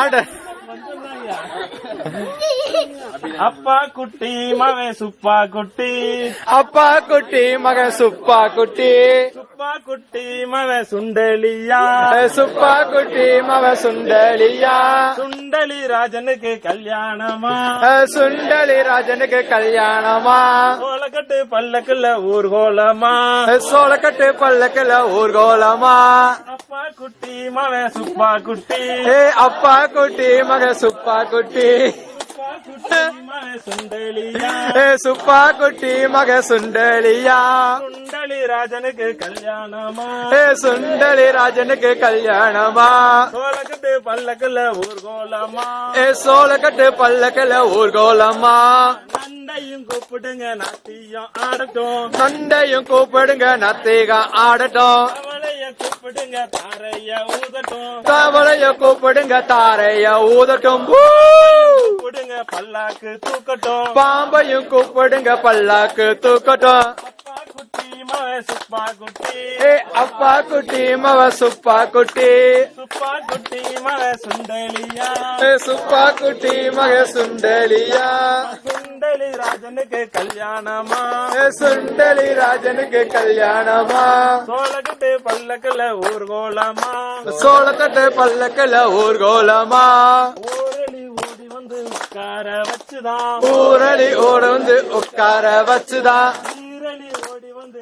Order அப்பா குட்டி மவன் சுப்பா குட்டி. அப்பா குட்டி மகன் சுப்பா குட்டி. சுப்பா குட்டி மவன் சுண்டலியா. சுப்பா குட்டி மகன் சுண்டலியா. சுண்டலி ராஜனுக்கு கல்யாணமா. சுண்டலி ராஜனுக்கு கல்யாணமா. சோளக்கட்டு பல்லக்குல ஊர்கோலமா சோளக்கட்டு பல்லக்கில் ஊர்கோலமா அப்பா குட்டி மவன் சுப்பா குட்டி. ஏ அப்பா குட்டி மகன் சுப்பா குட்டி. சுப்பா குட்டி மவன் சுண்டலியா? சுண்டலி ராஜனுக்கு கல்யாணமா? ஏ சுண்டலி ராஜனுக்கு கல்யாணமா? சோளக்கட்டு பல்லக்குல ஊர்கோலமா ஏ சோளக்கட்டு பல்லக்கில் ஊர்கோலமா நண்டையும் கூப்பிடுங்க நாட்டியம் ஆடட்டும். சண்டையும் கூப்பிடுங்க நத்தீக ஆடட்டும். கூப்பிடுங்க தாரைய ஊதட்டும். தவளைய கூப்பிடுங்க தாரைய ஊதட்டும். பல்லாக்கு தூக்கட்டும். பாம்பையும் கூப்பிடுங்க பல்லாக்கு தூக்கட்டும். அப்பா குட்டி மவன் சுப்பா குட்டி. ஏ அப்பா குட்டி மவ சுப்பா குட்டி. சுப்பா குட்டி மவன் சுண்டலியா. ஏ சுப்பா குட்டி மக சுண்டலியா. சுண்டலி ராஜனுக்கு கல்யாணமா? ஏ சுண்டலி ராஜனுக்கு கல்யாணமா? சோளக்கட்டு பல்லக்குல ஊர்கோலமா? சோளக்கட்டு பல்லக்கில் ஊர்கோலமா? உட்கார வச்சுதான். ஊரடி ஓட வந்து உட்கார வச்சுதான். ஓடி வந்து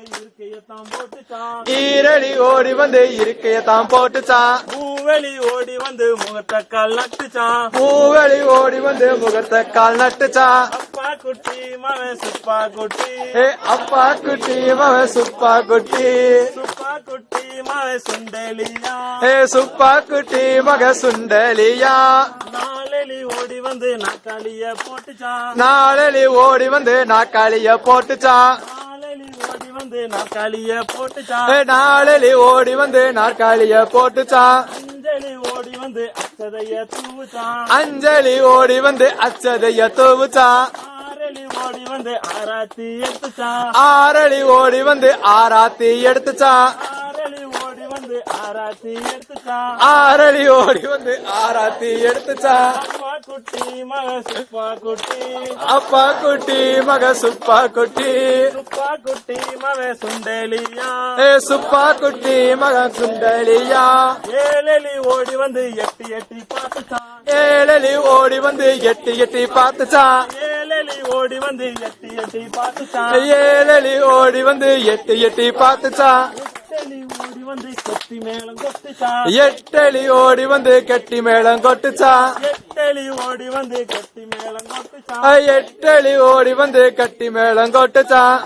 ஈரடி ஓடி வந்து இருக்கையத்தான் போட்டுச்சான். பூவெளி ஓடி வந்து முகத்தை கால் நட்டுச்சான். பூவெளி ஓடி வந்து முகத்தை கால் நட்டுச்சான். அப்பா குட்டி மவன் சுப்பா குட்டி. ஏ அப்பா குட்டி மவ சுப்பா குட்டி. சுப்பா குட்டி. மவன் சுண்டலியா? ஏ சுப்பா குட்டி மக சுண்டலியா? நாளெலி ஓடி வந்து நாக்காளிய போட்டுச்சான் நாளலி ஓடி வந்து நாக்காளிய ஓடி வந்து நாக்காளிய போட்டுச்சான் ஏ நாளலி ஓடி வந்து நாற்காலிய போட்டுச்சான் அஞ்சலி ஓடி வந்து அச்சதைய தூவுச்சான் அஞ்சலி ஓடி வந்து அச்சதைய தூவுச்சான் ஆரலி ஓடி வந்து ஆராத்தி எடுத்துச்சான் ஆரளி ஓடி வந்து ஆராத்தி எடுத்துச்சான் ஆரலி ஓடி வந்து ஆராத்தி எடுத்துச்சான் ஆரளி ஓடி வந்து ஆராத்தி எடுத்துச்சான் அப்பா குட்டி மக சுப்பா குட்டி. அப்பா குட்டி மக சுப்பா குட்டி. சுப்பா குட்டி மக சுண்டலியா. ஏ சுப்பா குட்டி மக சுண்டலியா. ஏழலி ஓடி வந்து எட்டி எட்டி பார்த்துச்சான் ஏழலி ஓடி வந்து எட்டி எட்டி பார்த்துச்சான் ஏழலி ஓடி வந்து எட்டி எட்டி பார்த்துச்சான் ஏழலி ஓடி வந்து எட்டி எட்டி பார்த்துச்சான் எட்டலி ஓடி வந்து கொத்தி மேளம் கொத்துச்சான் எட்டலி ஓடி வந்து கெட்டி மேளம் கொட்டுச்சான் எட்டலி ஓடி வந்து கட்டி மேளம்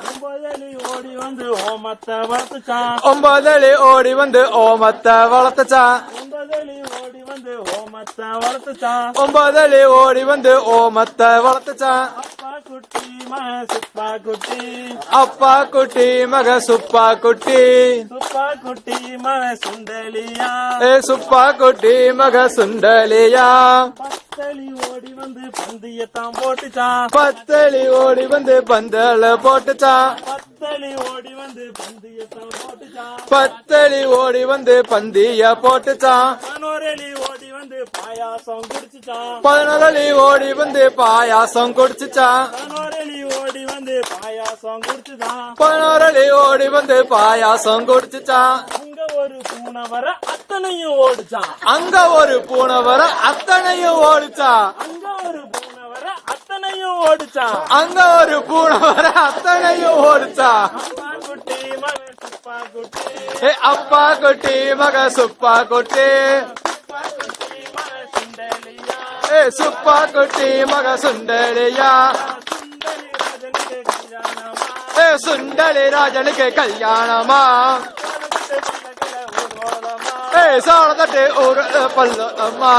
ஒன்பதலி ஓடி வந்து ஓமத்தை வளர்த்துச்சான் ஒன்பதலி ஓடி வந்து ஓமத்தை வளர்த்துச்சான் ஒன்பதலி ஓடி வந்து ஓமத்தை வளர்த்துச்சான் ஒன்பதலி ஓடி வந்து ஓமத்தை வளர்த்துச்சான் அப்பா குட்டி மக சுப்பா குட்டி. அப்பா குட்டி மக சுப்பா குட்டி. சுப்பா குட்டி மக சுண்டலியா. ஏ சுப்பா குட்டி மக சுண்டலியா. பத்தலி ஓடி வந்து பந்தியத்தான் போட்டுச்சான் பத்தலி ஓடி வந்து பந்தல போட்டுச்சான் பத்தலி ஓடி வந்து பந்தியத்தான் போட்டுச்சான் பத்தலி ஓடி வந்து பந்திய போட்டுச்சான் வந்து பாயாசம் குடிச்சுச்சான் பதினொலி ஓடி வந்து பாயாசம் குடிச்சுச்சான் பனோரலி ஓடி வந்து பாயாசம் குடிச்சுதான் பதினோரலி ஓடி வந்து பாயாசம் குடிச்சுச்சான் அங்க ஒரு பூனை வர அத்தனையும் ஓடிச்சான் அங்க ஒரு பூனை வர அத்தனையும் ஓடிச்சான் அங்க ஒரு பூனை வர அத்தனையும் ஓடிச்சான் அங்க ஒரு பூனை வர அத்தனையும் ஓடிச்சான் அப்பா குட்டி மகன் சுப்பா குட்டி. ஏ அப்பா குட்டி மக சுப்பா குட்டி. ஏ சுப்பா குட்டி மக சுண்டலியா சுண்டலி ராஜனுக்கு கல்யாணமா ஏ சுண்டலி ராஜனுக்கு கல்யாணமா பல்லக்கில ஊர்வலமா ஏ சோழ தட்டு ஊர் பல்லம்மா